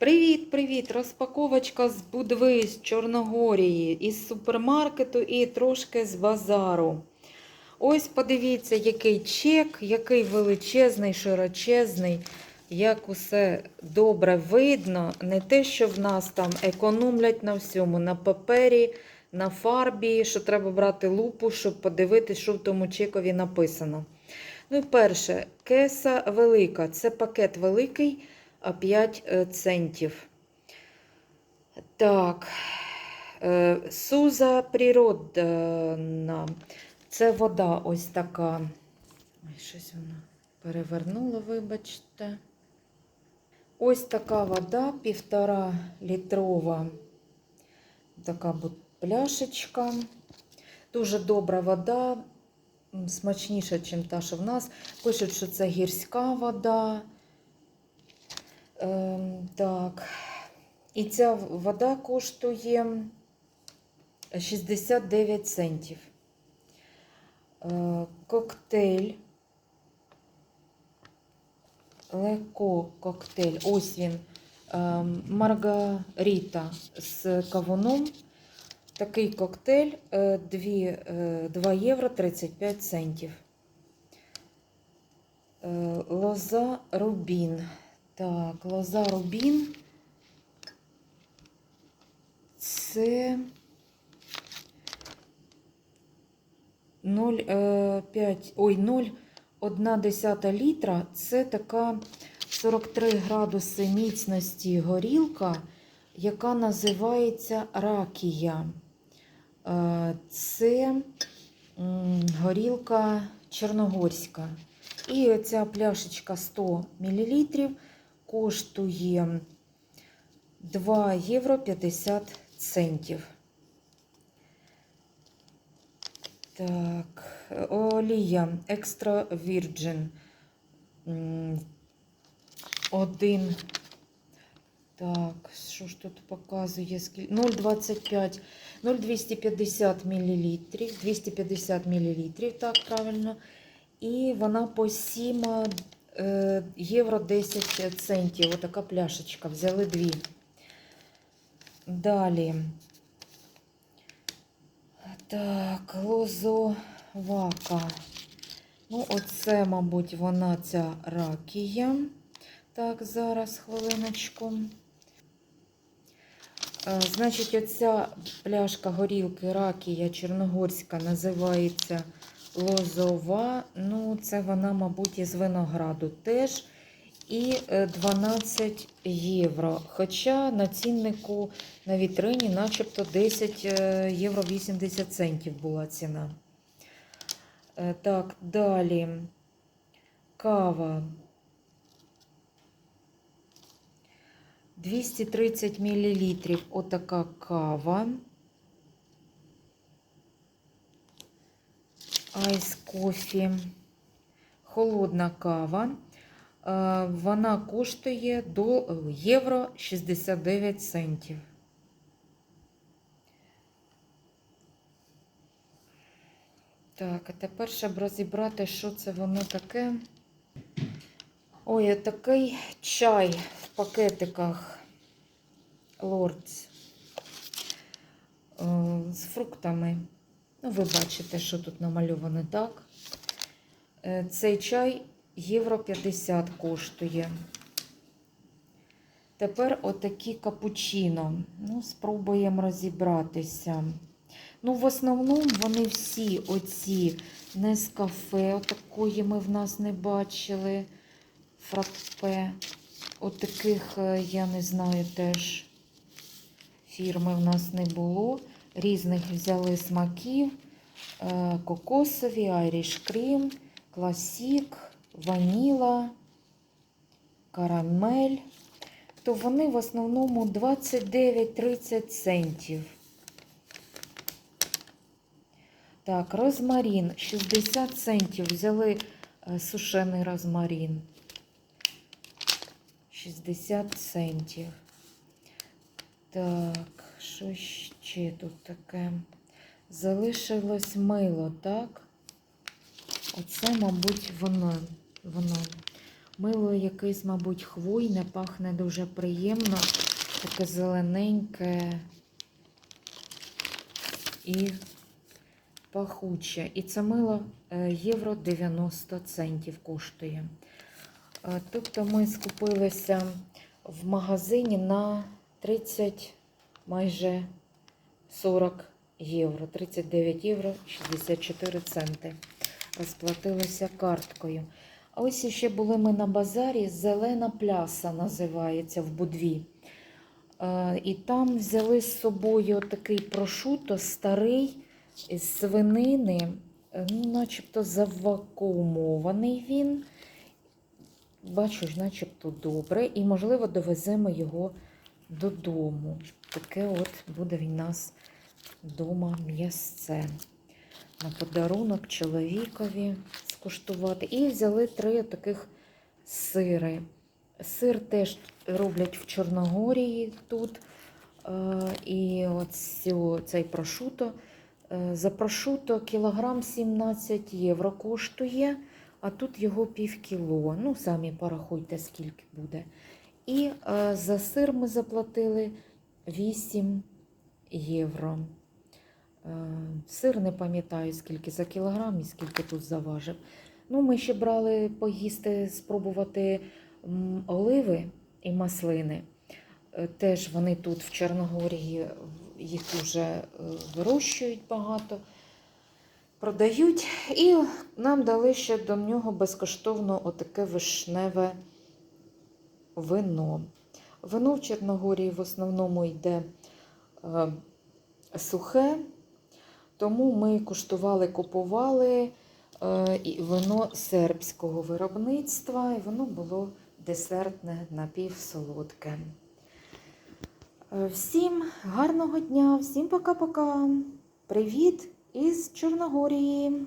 Привіт-привіт! Розпаковочка з Будви з Чорногорії, із супермаркету і трошки з базару. Ось подивіться, який чек, який величезний, широчезний, як усе добре видно. Не те, що в нас там економлять на всьому, на папері, на фарбі, що треба брати лупу, щоб подивитися, що в тому чекові написано. Ну перше, кеса велика. Це пакет великий. А 5 е, центів. Так, е, Суза природна. Це вода ось така. Ой, щось вона перевернула, вибачте. Ось така вода, півтора літрова. Така пляшечка. Дуже добра вода, смачніша, ніж та, що в нас. Пишуть, що це гірська вода. Ем, так. І ця вода коштує 69 центів. Е, коктейль. Леко коктейль. Ось він. Ем, Маргаріта з кавуном. Такий коктейль 2, 2 євро 35 центів. Е, Лоза Рубін. Так, лоза Рубін. Це 0,5, ой, 0,1 літра. Це така 43 градуси міцності горілка, яка називається ракія. Е, Це горілка чорногорська. І оця пляшечка 100 мл коштує 2 євро 50 центів. Так, олія екстра Virgin. Один. Так, що ж тут показує? скільки? 0,25, 0,250 мл. 250 мл, так, правильно. І вона по 7 е, євро 10 центів. Отака пляшечка. Взяли дві. Далі. Так, лозовака. Ну, оце, мабуть, вона ця ракія. Так, зараз хвилиночку. Е, Значить, оця пляшка горілки ракія чорногорська називається лозова. Ну, це вона, мабуть, із винограду теж. І е, 12 євро. Хоча на ціннику на вітрині начебто 10 е, євро 80 центів була ціна. Е, Так, далі. Кава. 230 мл. Отака кава. Айс кофі. Холодна кава. Е, Вона коштує до е, євро 69 центів. Так, а тепер щоб розібрати, що це воно таке. Ой, такий чай в пакетиках Лордс з фруктами. Ну, ви бачите, що тут намальовано так. Е, Цей чай євро 50 коштує. Тепер отакі капучино. Ну, спробуємо розібратися. Ну, в основному вони всі оці не з кафе, отакої ми в нас не бачили. Фраппе. Отаких, е, я не знаю, теж фірми в нас не було. Різних взяли смаків. Е, Кокосові, Irish Cream, Класік, Ваніла, Карамель. То вони в основному 29-30 центів. Так, розмарін 60 центів. Взяли е, сушений розмарін. 60 центів. Так, що ще тут таке? Залишилось мило, так? Оце, мабуть, воно. воно. Мило якесь, мабуть, хвойне, пахне дуже приємно, таке зелененьке і пахуче. І це мило е, євро 90 центів коштує. Е, Тобто ми скупилися в магазині на 30 майже 40 євро, 39 євро 64 центи. Розплатилися карткою. Ось ще були ми на базарі. Зелена пляса називається в Будві. Е, І там взяли з собою такий прошуто старий з свинини, е, ну, начебто завакуумований він. Бачу ж, начебто добре. І, можливо, довеземо його додому. Таке от буде в нас вдома м'ясце. На подарунок чоловікові скуштувати. І взяли три таких сири. Сир теж роблять в Чорногорії тут. Е, І оцю, цей прошуто. Е, За прошуто кілограм 17 євро коштує, а тут його пів кіло. Ну, самі порахуйте, скільки буде. І е, за сир ми заплатили 8 євро. Е, Сир не пам'ятаю, скільки за кілограм і скільки тут заважив. Ну, ми ще брали поїсти, спробувати оливи і маслини. Е, Теж вони тут в Чорногорії їх вже е, вирощують багато, продають. І нам дали ще до нього безкоштовно отаке вишневе вино. Вино в Чорногорії в основному йде е, сухе, тому ми куштували, купували е, вино сербського виробництва, і воно було десертне напівсолодке. Е, Всім гарного дня, всім пока-пока. Привіт із Чорногорії.